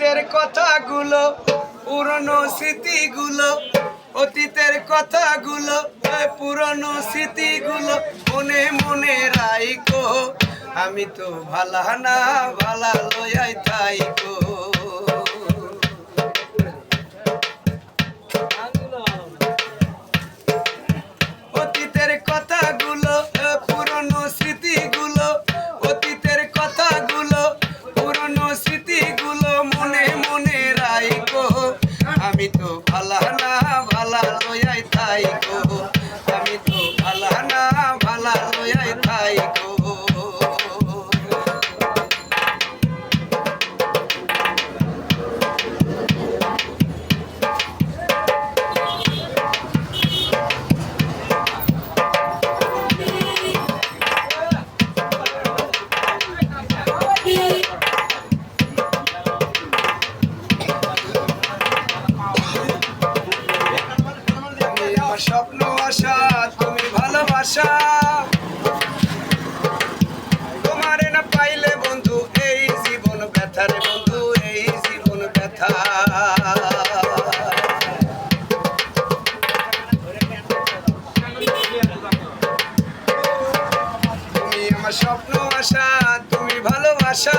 অতীতের কথাগুলো, পুরনো স্মৃতিগুলো, অতীতের কথাগুলো পুরনো স্মৃতিগুলো মনে মনে রাইকো আমি তো ভালা না, ভালা লয়াই থাইকো স্বপ্ন, আশা, তুমি ভালোবাসা। তোমারে না পাইলে বন্ধু, এই জীবন ব্যথা রে বন্ধু, এই জীবন ব্যথা। তুমি আমার স্বপ্ন, আশা, তুমি ভালোবাসা।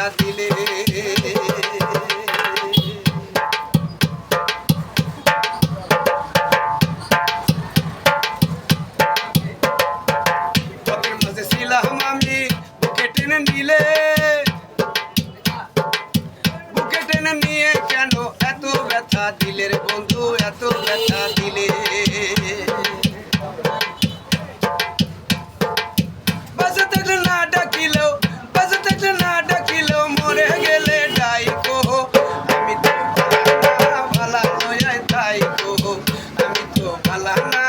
ব্যথা দিলে। নিয়ে কেন এত ব্যথা i Kalahala.